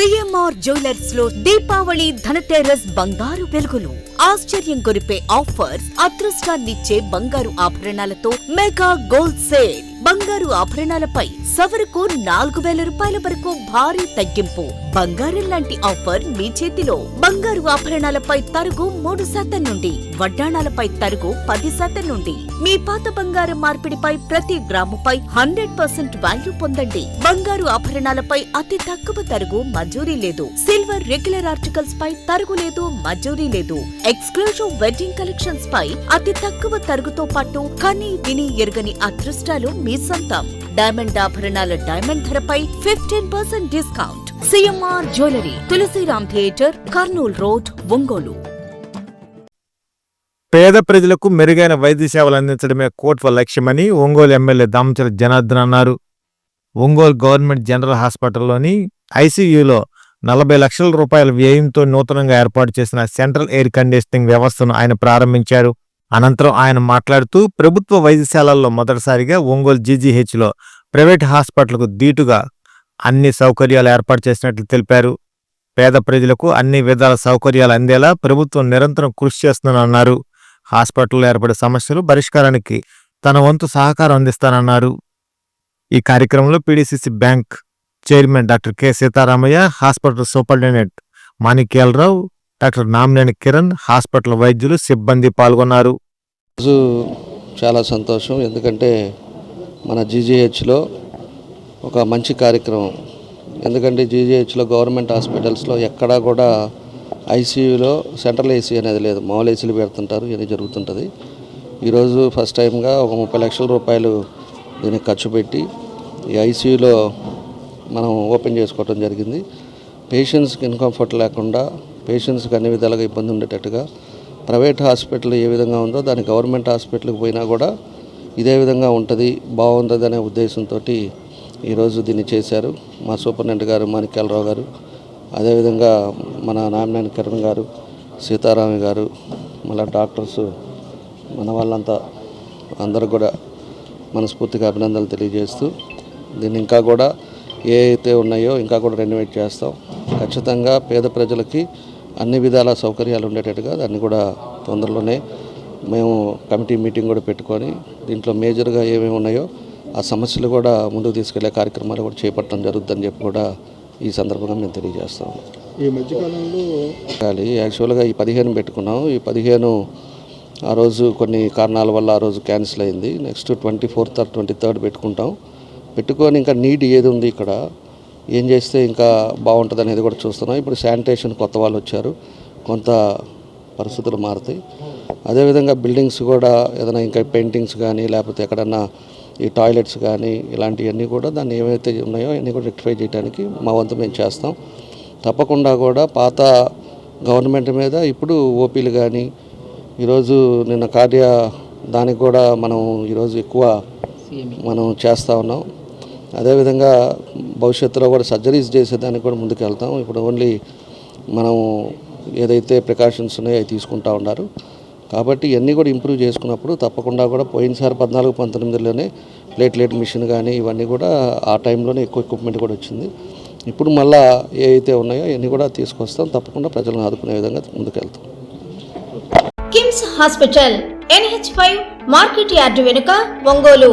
CMR జ్యువెలర్స్లో Deepavali Dhanteras బంగారు వెలుగులు. ఆశ్చర్యం కొరిపే ఆఫర్స్ అదృష్టాన్నిచ్చే బంగారు ఆభరణాలతో మెగా గోల్డ్ సేల్. బంగారు ఆభరణాలపై సవరకు నాలుగు వేల రూపాయల వరకు భారీ తగ్గింపు. బంగారం లాంటి ఆఫర్ మీ చేతిలో. బంగారు ఆభరణాలపై తరుగు మూడు శాతం నుండి వడ్డాణాలపై తరుగు పది శాతం నుండి. మీ పాత బంగారం మార్పిడిపై ప్రతి గ్రాముపై హండ్రెడ్ పర్సెంట్ వాల్యూ పొందండి. బంగారు ఆభరణాలపై అతి తక్కువ తరుగు మంజూరీ లేదు. సిల్వర్ రెగ్యులర్ ఆర్టికల్స్ పై తరుగు లేదు మంజూరీ లేదు. ఎక్స్క్లూజివ్ వెడ్డింగ్ కలెక్షన్స్ పై అతి తక్కువ తరుగుతో పాటు కని విని ఎరుగని అదృష్టాలు మీ సొంతం. డైమండ్ ఆభరణాల డైమండ్ ధరపై fifteen percent discount CMR jewellery Tulasiram theatre Kurnool road Ongole పేద ప్రజలకు మెరుగైన వైద్య సేవలు అందించడమే కోట్వ లక్ష్యమని ఒంగోలు ఎమ్మెల్యే దామచల జనార్దన్ అన్నారు. ఒంగోలు గవర్నమెంట్ జనరల్ హాస్పిటల్లోని ఐసీయూలో నలభై లక్షల రూపాయల వ్యయంతో నూతనంగా ఏర్పాటు చేసిన సెంట్రల్ ఎయిర్ కండిషనింగ్ వ్యవస్థను ఆయన ప్రారంభించారు. అనంతరం ఆయన మాట్లాడుతూ ప్రభుత్వ వైద్యశాలల్లో మొదటిసారిగా ఒంగోలు జీజీహెచ్లో ప్రైవేట్ హాస్పిటల్కు దీటుగా అన్ని సౌకర్యాలు ఏర్పాటు చేసినట్లు తెలిపారు. పేద ప్రజలకు అన్ని విధాల సౌకర్యాలు అందేలా ప్రభుత్వం నిరంతరం కృషి చేస్తుందన్నారు హాస్పిటల్లో ఏర్పడే సమస్యలు పరిష్కారానికి తన వంతు సహకారం అందిస్తానన్నారు. ఈ కార్యక్రమంలో PDCC bank chairman doctor K Sitaramayya hospital superintendent Manikyalarao doctor Namineni Kiran hospital వైద్యులు సిబ్బంది పాల్గొన్నారు. రోజు చాలా సంతోషం. ఎందుకంటే మన జీజీహెచ్లో ఒక మంచి కార్యక్రమం. ఎందుకంటే జీజీహెచ్లో గవర్నమెంట్ హాస్పిటల్స్లో ఎక్కడా కూడా ఐసీయూలో సెంట్రల్ ఏసీ అనేది లేదు. మామూలు ఏసీలు పెడుతుంటారు ఇది జరుగుతుంటుంది. ఈరోజు ఫస్ట్ టైంగా ఒక ముప్పై లక్షల రూపాయలు దీనికి ఖర్చు పెట్టి ఈ ఐసీయూలో మనం ఓపెన్ చేసుకోవడం జరిగింది. పేషెంట్స్కి ఇన్కంఫర్ట్ లేకుండా పేషెంట్స్కి అన్ని విధాలుగా ఇబ్బంది ఉండేటట్టుగా ప్రైవేట్ హాస్పిటల్ ఏ విధంగా ఉందో దాని గవర్నమెంట్ హాస్పిటల్కి పోయినా కూడా ఇదే విధంగా ఉంటుంది బాగుంటుంది అనే ఉద్దేశంతో ఈరోజు దీన్ని చేశారు. మా సూపరింటెండెంట్ గారు మాణిక్యాలరావు గారు అదేవిధంగా మన నామినేని కిరణ్ గారు సీతారామి గారు మళ్ళీ డాక్టర్స్ మన వాళ్ళంతా అందరూ కూడా మనస్ఫూర్తిగా అభినందనలు తెలియజేస్తూ దీన్ని ఇంకా కూడా ఏ అయితే ఉన్నాయో ఇంకా కూడా రెన్యువేట్ చేస్తాం. ఖచ్చితంగా పేద ప్రజలకి అన్ని విధాల సౌకర్యాలు ఉండేటట్టుగా దాన్ని కూడా తొందరలోనే మేము కమిటీ మీటింగ్ కూడా పెట్టుకొని దీంట్లో మేజర్గా ఏమేమి ఉన్నాయో ఆ సమస్యలు కూడా ముందుకు తీసుకెళ్ళే కార్యక్రమాలు కూడా చేపట్టడం జరుగుతుందని చెప్పి కూడా ఈ సందర్భంగా మేము తెలియజేస్తాం ఈ మధ్యకాలంలో కానీ యాక్చువల్గా ఈ పదిహేను పెట్టుకున్నాం. ఈ పదిహేను ఆ రోజు కొన్ని కారణాల వల్ల ఆ రోజు క్యాన్సిల్ అయింది. Next twenty fourth or twenty third పెట్టుకుంటాం. పెట్టుకొని ఇంకా నీడ్ ఏది ఉంది ఇక్కడ? ఏం చేస్తే ఇంకా బాగుంటుంది అనేది కూడా చూస్తున్నాం. ఇప్పుడు శానిటేషన్ కొత్త వాళ్ళు వచ్చారు. కొంత పరిస్థితులు మారుతాయి. అదేవిధంగా బిల్డింగ్స్ కూడా ఏదైనా ఇంకా పెయింటింగ్స్ కానీ లేకపోతే ఎక్కడన్నా ఈ టాయిలెట్స్ కానీ ఇలాంటివన్నీ కూడా దాన్ని ఏవైతే ఉన్నాయో అన్నీ కూడా రెక్టిఫై చేయడానికి మా వంతు మేము చేస్తాం. తప్పకుండా కూడా పాత గవర్నమెంట్ మీద ఇప్పుడు ఓపీలు కానీ ఈరోజు నిన్న కార్య దానికి కూడా మనం ఈరోజు ఎక్కువ మనం చేస్తూ ఉన్నాం. అదేవిధంగా భవిష్యత్తులో కూడా సర్జరీస్ చేసేదానికి కూడా ముందుకు వెళ్తాం ఇప్పుడు ఓన్లీ మనం ఏదైతే ప్రికాషన్స్ ఉన్నాయో అవి తీసుకుంటా ఉన్నారు. కాబట్టి ఇవన్నీ కూడా ఇంప్రూవ్ చేసుకున్నప్పుడు తప్పకుండా కూడా పోయినసారి పద్నాలుగు పంతొమ్మిదిలోనే ప్లేట్లెట్ మిషన్ కానీ ఇవన్నీ కూడా ఆ టైంలోనే ఎక్కువ ఎక్విప్మెంట్ కూడా వచ్చింది. ఇప్పుడు మళ్ళా ఏ అయితే ఉన్నాయో అన్నీ కూడా తీసుకొస్తాం. తప్పకుండా ప్రజలను ఆదుకునే విధంగా ముందుకెళ్తాం. KIMS hospital NH five market yard వెనుక ఒంగోలు.